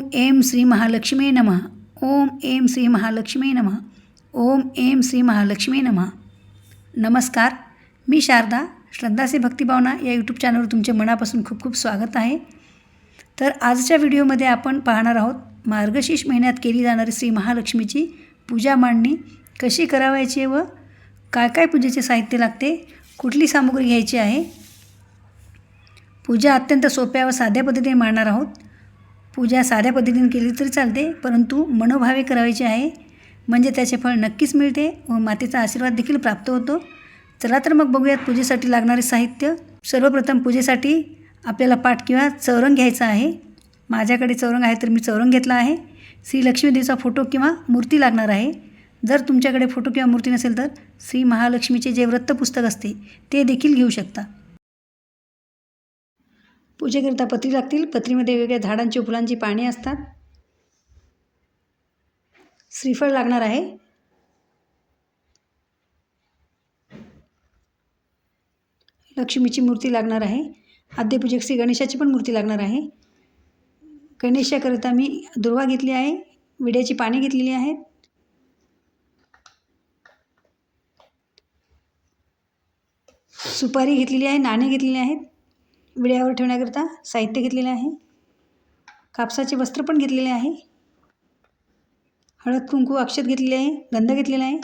ओम M Shri Mahalakshmi नमः। ओम M Shri Mahalakshmi नमः। ओम M Shri Mahalakshmi नमः। नमस्कार मी शारदा श्रद्धासे भक्तिभावना या यूट्यूब चॅनलवर तुमचे मनापासून खूप खूप स्वागत आहे. तर आजच्या व्हिडिओमध्ये आपण पाहणार आहोत मार्गशीर्ष महिन्यात केली जाणारी श्री महालक्ष्मीची पूजा मांडणी कशी करावायची व काय काय पूजेचे साहित्य लागते कुठली सामुग्री घ्यायची आहे? पूजा अत्यंत सोप्या व साध्या पद्धतीने मांडणार आहोत. पूजा साध्या पद्धतीने केली तरी चालते परंतु मनोभावे करायची आहे. म्हणजे त्याचे फळ नक्कीच मिळते व मातेचा आशीर्वाद देखील प्राप्त होतो. चला तर मग बघूयात पूजेसाठी लागणारे साहित्य. सर्वप्रथम पूजेसाठी आपल्याला पाठ किंवा चौरंग घ्यायचा आहे. माझ्याकडे चौरंग आहे तर मी चौरंग घेतला आहे. श्री लक्ष्मीदेवीचा फोटो किंवा मूर्ती लागणार आहे. जर तुमच्याकडे फोटो किंवा मूर्ती नसेल तर श्री महालक्ष्मीचे जे वृत्तपुस्तक असते ते देखील घेऊ शकता. पूजेकरिता पत्री लागतील. पत्रीमध्ये वेगवेगळ्या झाडांची फुलांची पाने असतात. श्रीफळ लागणार आहे. लक्ष्मीची मूर्ती लागणार आहे. आद्यपूजक श्री गणेशाची पण मूर्ती लागणार आहे. गणेशाकरिता मी दुर्वा घेतली आहे. विड्याची पाने घेतलेली आहेत. सुपारी घेतलेली आहे. नाणे घेतलेले आहेत. विड्यावर ठेवण्याकरिता साहित्य घेतलेले आहे. कापसाचे वस्त्र पण घेतलेले आहे. हळद कुंकू अक्षत घेतलेले आहे. गंध घेतलेला आहे.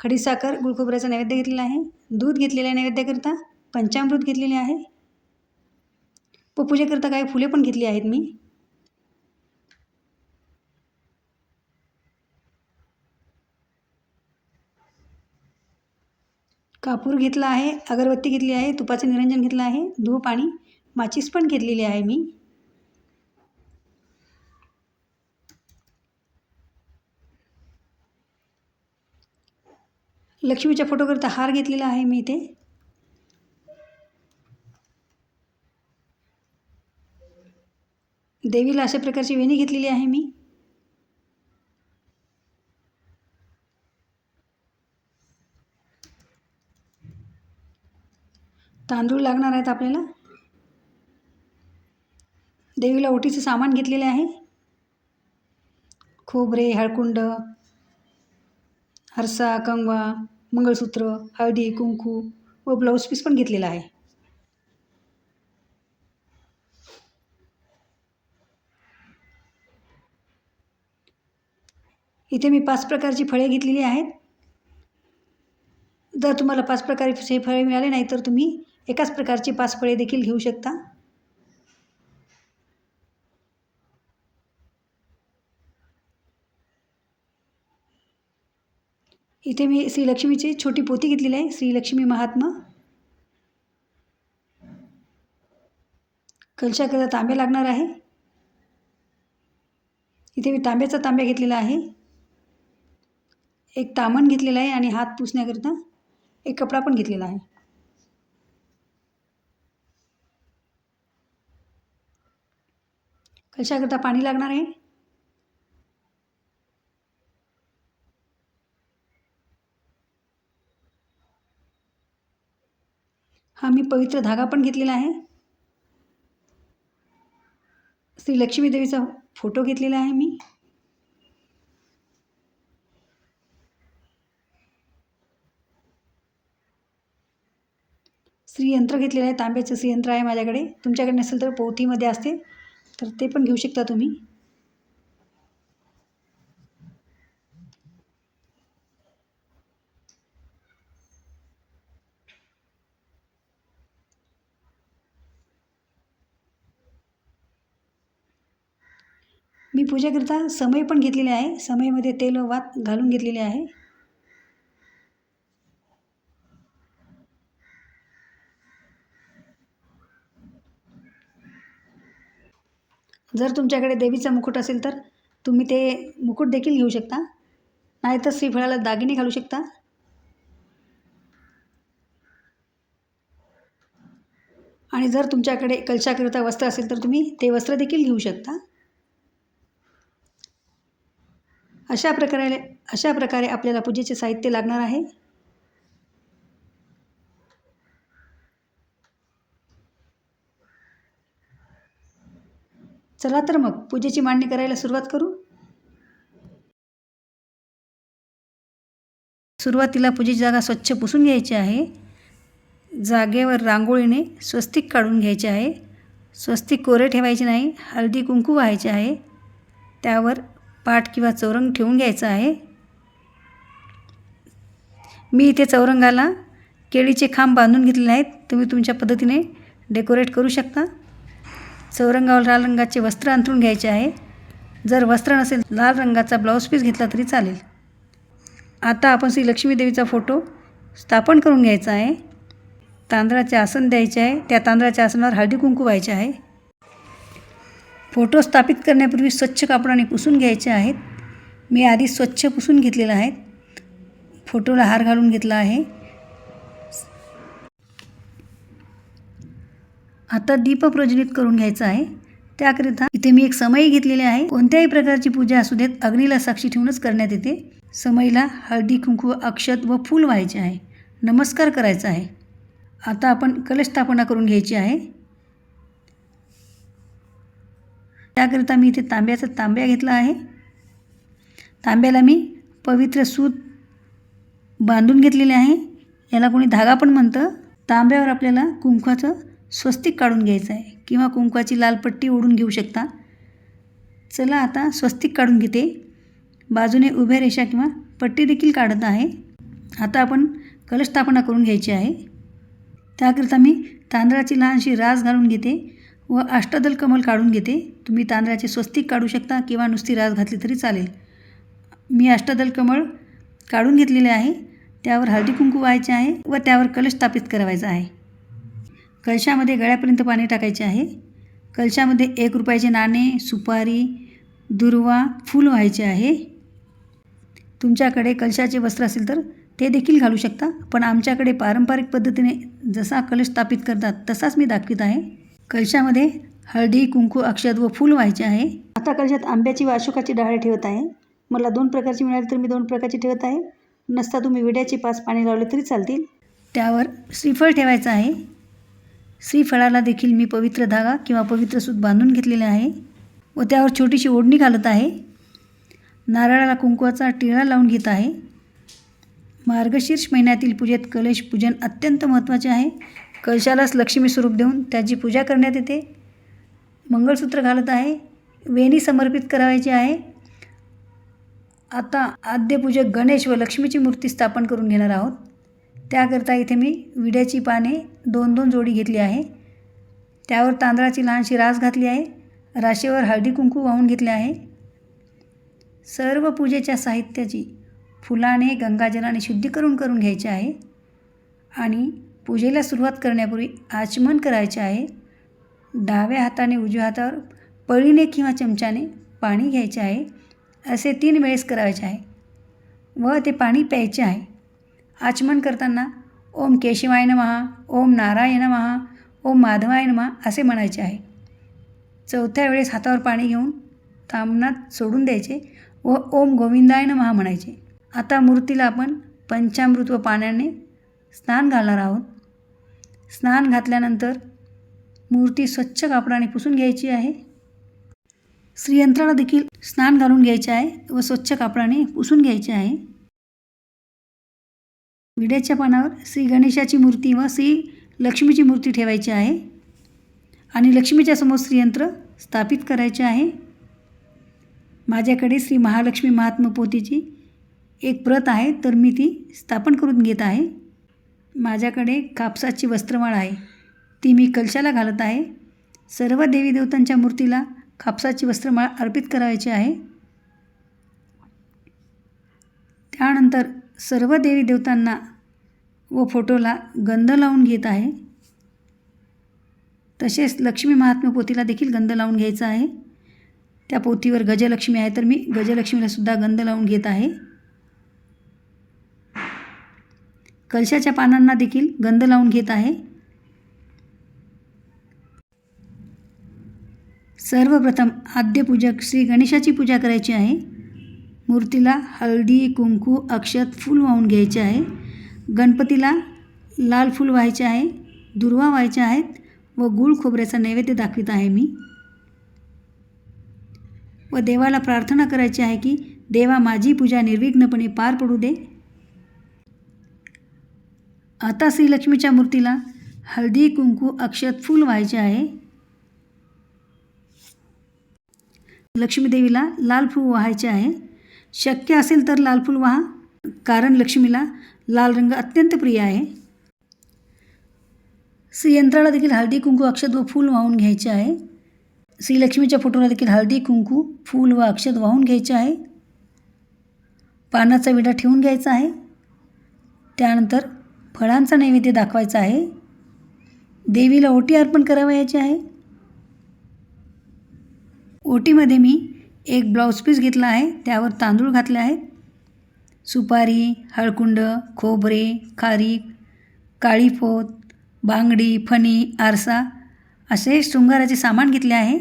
खडीसाखर गुळखोबऱ्याचा नैवेद्य घेतलेला आहे. दूध घेतलेलं आहे नैवेद्याकरिता पंचामृत घेतलेले आहे. व पूजेकरिता काही फुले पण घेतली आहेत मी. कापूर घेतला आहे अगरबत्ती घेतली आहे तुपाचं निरंजन घेतलं आहे धूप आणि माचीस पण घेतलेली आहे मी. लक्ष्मीच्या फोटोकरिता हार घेतलेला आहे मी इथे. देवीला अशा प्रकारची वेणी घेतलेली आहे मी. तांदूळ लागणार आहेत आपल्याला? देवीला ओटीचं सामान घेतलेले आहे. खोबरे हळकुंड हरसा कंगवा मंगळसूत्र हळदी कुंकू व ब्लाऊज पीस पण घेतलेला आहे. इथे मी पाच प्रकारची फळे घेतलेली आहेत. जर तुम्हाला पाच प्रकारचे फळे मिळाले नाही तर तुम्ही एकाच प्रकारची पाच फळे देखील घेऊ शकता. इथे मी श्रीलक्ष्मीची छोटी पोती घेतलेली आहे. श्रीलक्ष्मी महात्मा. कलशाकरता तांबे लागणार आहे. इथे मी तांब्याचा तांब्या घेतलेला आहे. एक तामण घेतलेला आहे आणि हात पुसण्याकरिता एक कपडा पण घेतलेला आहे. कशाकरता पाणी लागणार आहे? हा मी पवित्र धागा पण घेतलेला आहे. श्री लक्ष्मी देवीचा फोटो घेतलेला आहे मी. श्रीयंत्र घेतलेलं आहे तांब्याचं श्रीयंत्र आहे माझ्याकडे. तुमच्याकडे नसेल तर पोथीमध्ये असते तर ते पण घेऊ शकता तुम्ही. मी पूजेकरिता समय पण घेतलेले आहे. समयमध्ये तेल वात घालून घेतलेले आहे. जर तुमच्याकडे देवीचा मुकुट असेल तर तुम्ही ते मुकुट देखील घेऊ शकता. नाहीतर श्रीफळाला दागिने घालू शकता. आणि जर तुमच्याकडे कलशाकरिता वस्त्र असेल तर तुम्ही ते वस्त्र देखील घेऊ शकता. अशा प्रकारे अशा प्रकारे आपल्याला पूजेचे साहित्य लागणार आहे. चला तर मग पूजेची मांडणी करायला सुरुवात करू? सुरुवातीला पूजेची जागा स्वच्छ पुसून घ्यायची आहे. जागेवर रांगोळीने स्वस्तिक काढून घ्यायचे आहे. स्वस्तिक कोरे ठेवायचे नाही हळदी कुंकू व्हायचे आहे. त्यावर पाठ किंवा चौरंग ठेवून घ्यायचं आहे. मी इथे चौरंगाला केळीचे खांब बांधून घेतलेले आहेत. तुम्ही तुमच्या पद्धतीने डेकोरेट करू शकता. चौरंगावर लाल रंगाचे वस्त्र अंथरून घ्यायचे आहे. जर वस्त्र नसेल लाल रंगाचा ब्लाऊज पीस घेतला तरी चालेल. आता आपण श्री लक्ष्मीदेवीचा फोटो स्थापन करून घ्यायचा आहे. तांदळाचे आसन द्यायचे आहे. त्या तांदळाच्या आसनावर हळदी कुंकू व्हायचे आहे. फोटो स्थापित करण्यापूर्वी स्वच्छ कापडाने पुसून घ्यायचे आहेत. मी आधी स्वच्छ पुसून घेतलेलं आहे. फोटोला हार घालून घेतला आहे. आता दीप प्रज्वलित करून घ्यायचा आहे. त्याकरिता इथे मी एक समई घेतलेली आहे. कोणत्याही प्रकारची पूजा असू देत अग्नीला साक्षी ठेवूनच करण्यात येते. समईला हळदी कुंकू अक्षत व फूल व्हायचे आहे. नमस्कार करायचा आहे. आता आपण कलश स्थापना करून घ्यायची आहे. त्याकरिता मी इथे तांब्याचा तांब्या घेतला आहे. तांब्याला मी पवित्र सूत बांधून घेतलेले आहे. याला कोणी धागा पण म्हणतं. तांब्यावर आपल्याला कुंकवाचं स्वस्तिक काढून घ्यायचं आहे किंवा कुंकवाची लाल पट्टी ओढून घेऊ शकता. चला आता स्वस्तिक काढून घेते. बाजूने उभ्या रेषा किंवा पट्टी देखील काढत आहे. आता आपण कलश स्थापना करून घ्यायची आहे. त्याकरिता मी तांदळाची लहानशी रास घालून घेते व अष्टदल कमल काढून घेते. तुम्ही तांदळाचे स्वस्तिक काढू शकता किंवा नुसती रास घातली तरी चालेल. मी अष्टदल कमळ काढून घेतलेले आहे. त्यावर हळदी कुंकू व्हायचे आहे व त्यावर कलश स्थापित करावायचा आहे. कलशामध्ये गळ्यापर्यंत पाणी टाकायचे आहे. कलशामध्ये एक रुपयाचे नाणे सुपारी दुर्वा फूल व्हायचे आहे. तुमच्याकडे कलशाचे वस्त्र असेल तर ते देखील घालू शकता पण आमच्याकडे पारंपरिक पद्धतीने जसा कलश स्थापित करतात तसाच मी दाखवित आहे. कलशामध्ये हळदी कुंकू अक्षत व फूल व्हायचे आहे. आता कलशात आंब्याची व अशोकाची डाळे ठेवत आहे. मला दोन प्रकारची मिळाली तर मी दोन प्रकारची ठेवत आहे. नसता तुम्ही विड्याचे पाच पाणी लावले तरी चालतील. त्यावर श्रीफळ ठेवायचं आहे. श्रीफळाला देखील मी पवित्र धागा किंवा पवित्र सूत बांधून घेतलेले आहे व त्यावर छोटीशी ओढणी घालत आहे. नारळाला कुंकवाचा टिळा लावून घेत आहे. मार्गशीर्ष महिन्यातील पूजेत कलश पूजन अत्यंत महत्त्वाचे आहे. कलशालाच लक्ष्मी स्वरूप देऊन त्याची पूजा करण्यात येते. मंगळसूत्र घालत आहे. वेणी समर्पित करावायची आहे. आता आद्यपूजक गणेश व लक्ष्मीची मूर्ती स्थापन करून घेणार आहोत. त्याकरता इथे मी विड्याची पाने दोन दोन जोडी घेतली आहे. त्यावर तांदळाची लहानशी रास घातली आहे. राशीवर हळदी कुंकू वाहून घेतले आहे. सर्व पूजेच्या साहित्याची फुलाने गंगाजलाने शुद्धीकरण करून घ्यायचे आहे. आणि पूजेला सुरुवात करण्यापूर्वी आचमन करायचे आहे. डाव्या हाताने उजव्या हातावर पळीने किंवा चमच्याने पाणी घ्यायचे आहे. असे तीन वेळेस करायचे आहे. व ते पाणी प्यायचे आहे. आचमन करताना ओम केशवाय महा ओम नारायण महा ओम माधवाय महा असे म्हणायचे आहे. चौथ्या वेळेस हातावर पाणी घेऊन तामनात सोडून द्यायचे व ओम गोविंदाय महा म्हणायचे. आता मूर्तीला आपण पंचामृत व पाण्याने स्नान घालणार आहोत. स्नान घातल्यानंतर मूर्ती स्वच्छ कापडाने पुसून घ्यायची आहे. श्रीयंत्राला देखील स्नान घालून घ्यायचे आहे व स्वच्छ कापडाने पुसून घ्यायचे आहे. विड्याच्या पानावर श्री गणेशाची मूर्ती व श्री लक्ष्मीची मूर्ती ठेवायची आहे आणि लक्ष्मीच्या समोर श्रीयंत्र स्थापित करायचे आहे. माझ्याकडे श्री महालक्ष्मी महात्मा पोथीची एक प्रत आहे तर मी ती स्थापन करून घेत आहे. माझ्याकडे कापसाची वस्त्रमाळ आहे ती मी कलशाला घालत आहे. सर्व देवी देवतांच्या मूर्तीला कापसाची वस्त्रमाळ अर्पित करायची आहे. त्यानंतर सर्व देवी देवतांना व फोटोला गंध लावून घेत आहे. तसेच लक्ष्मी महात्म्य पोथीला देखील गंध लावून घ्यायचा आहे. त्या पोथीवर गजलक्ष्मी आहे तर मी गजलक्ष्मीला सुद्धा गंध लावून घेत आहे. कलशाच्या पानांना देखील गंध लावून घेत आहे. सर्वप्रथम आद्यपूजक श्री गणेशाची पूजा करायची आहे. मूर्तीला हळदी कुंकू अक्षत फूल वाहून घ्यायचे आहे. गणपतीला लाल फूल व्हायचे आहे. दुर्वा व्हायचे आहेत व गुळ खोबऱ्याचा नैवेद्य दाखवित आहे मी. व देवाला प्रार्थना करायची आहे की देवा माझी पूजा निर्विघ्नपणे पार पडू दे. आता श्रीलक्ष्मीच्या मूर्तीला हळदी कुंकू अक्षत फूल व्हायचे आहे. लक्ष्मीदेवीला लाल फूल व्हायचे आहे. शक्य असेल तर लाल फूल व्हा. कारण लक्ष्मीला लाल रंग अत्यंत प्रिय आहे. श्रीयंत्राला देखील हळदी कुंकू अक्षत व फूल वाहून घ्यायचे आहे. श्रीलक्ष्मीच्या फोटोला देखील हळदी कुंकू फूल व अक्षत वाहून घ्यायचे आहे. पानाचा विडा ठेवून घ्यायचा आहे. त्यानंतर फळांचा नैवेद्य दाखवायचा आहे. देवीला ओटी अर्पण करावयाची आहे. ओटीमध्ये मी एक ब्लाऊज पीस घेतला आहे त्यावर तांदूळ घातले आहेत. सुपारी हळकुंड खोबरे खारीक काळी पोत बांगडी फणी आरसा असे शृंगाराचे सामान घेतले आहे.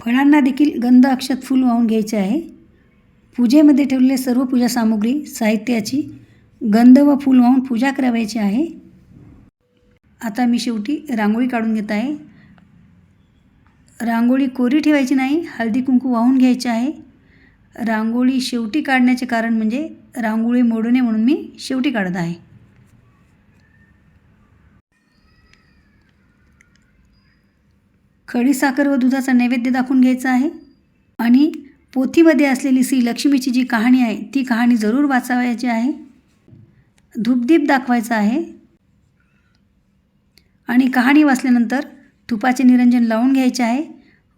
फळांना देखील गंध अक्षत फूल वाहून घ्यायचे आहे. पूजेमध्ये ठेवलेले सर्व पूजा सामुग्री साहित्याची गंध व फूल वाहून पूजा करावयाची आहे. आता मी शेवटी रांगोळी काढून घेत आहे. रांगोळी कोरी ठेवायची नाही हळदी कुंकू वाहून घ्यायचे आहे. रांगोळी शेवटी काढण्याचे कारण म्हणजे रांगोळी मोडू नये म्हणून मी शेवटी काढत आहे. खडीसाखर व दुधाचा नैवेद्य दाखवून घ्यायचा आहे. आणि पोथीमध्ये असलेली श्री लक्ष्मीची जी कहाणी आहे ती कहाणी जरूर वाचावयाची आहे. धूपदीप दाखवायचा आहे. आणि कहाणी वाचल्यानंतर तुपाचे निरंजन लावून घ्यायचे आहे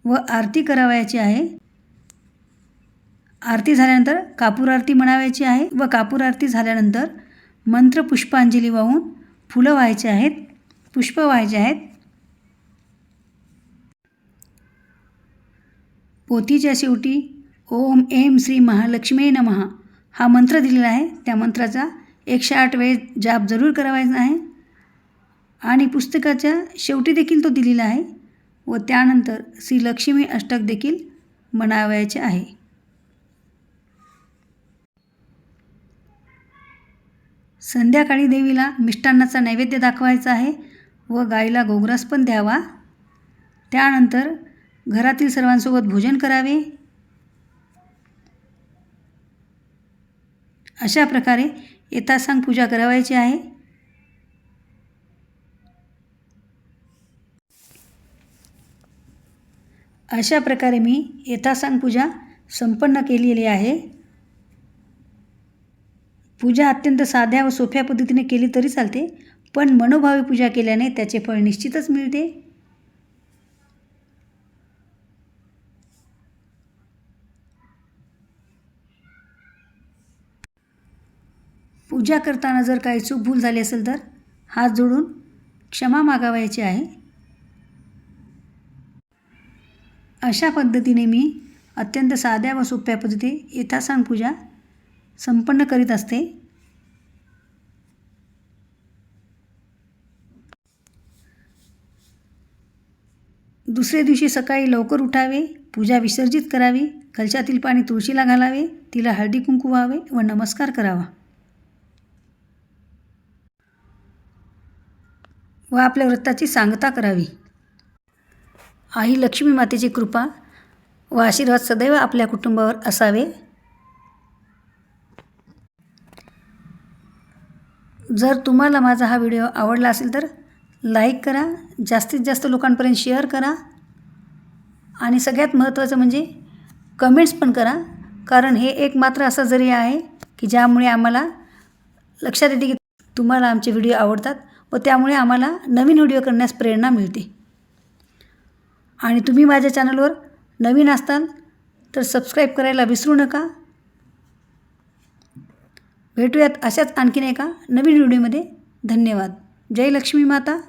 व आरती करावयाची आहे. आरती झाल्यानंतर कापूर आरती म्हणावायची आहे व कापूर आरती झाल्यानंतर मंत्र पुष्पांजली वाहून फुलं व्हायचे आहेत पुष्प व्हायचे आहेत. पोथीच्या शेवटी ओम एम श्री महालक्ष्मी नमः हा मंत्र दिलेला आहे. त्या मंत्राचा एकशे आठ वेळ जाप जरूर करावायचा आहे. आणि पुस्तकाच्या शेवटी देखील तो दिलेला आहे व त्यानंतर श्री लक्ष्मी अष्टक देखील म्हणावयाचे आहे. संध्याकाळी देवीला मिष्टान्नाचा नैवेद्य दाखवायचा आहे व गाईला गोग्रास पण द्यावा. त्यानंतर घरातील सर्वांसोबत भोजन करावे. अशा प्रकारे यथासांग पूजा करावायची आहे. अशा प्रकारे मी यथासांग पूजा संपन्न केलेली आहे. पूजा अत्यंत साध्या व सोप्या पद्धतीने केली तरी चालते पण मनोभावी पूजा केल्याने त्याचे फळ निश्चितच मिळते. पूजा करताना जर काही चूक भूल झाली असेल तर हात जोडून क्षमा मागावायची आहे. अशा पद्धतीने मी अत्यंत साध्या व सोप्या पद्धती यथासांग पूजा संपन्न करीत असते. दुसऱ्या दिवशी सकाळी लवकर उठावे पूजा विसर्जित करावी कलशातील पाणी तुळशीला घालावे तिला हळदी कुंकू व्हावे व नमस्कार करावा. व आपल्या व्रताची सांगता करावी. आई लक्ष्मी मातेची कृपा व आशीर्वाद सदैव आपल्या कुटुंबावर असावे. जर तुम्हाला माझा हा व्हिडिओ आवडला असेल तर लाईक करा जास्तीत जास्त लोकांपर्यंत शेअर करा आणि सगळ्यात महत्त्वाचं म्हणजे कमेंट्स पण करा कारण हे एक मात्र असा जरिया आहे की ज्यामुळे आम्हाला लक्षात येते की तुम्हाला आमचे व्हिडिओ आवडतात व त्यामुळे आम्हाला नवीन व्हिडिओ करण्यास प्रेरणा मिळते. आणि तुम्ही माझ्या चॅनलवर नवीन असताल तर सबस्क्राईब करायला विसरू नका. भेटूयात अशाच आणखीन एका नवीन व्हिडिओमध्ये. धन्यवाद. जय लक्ष्मी माता.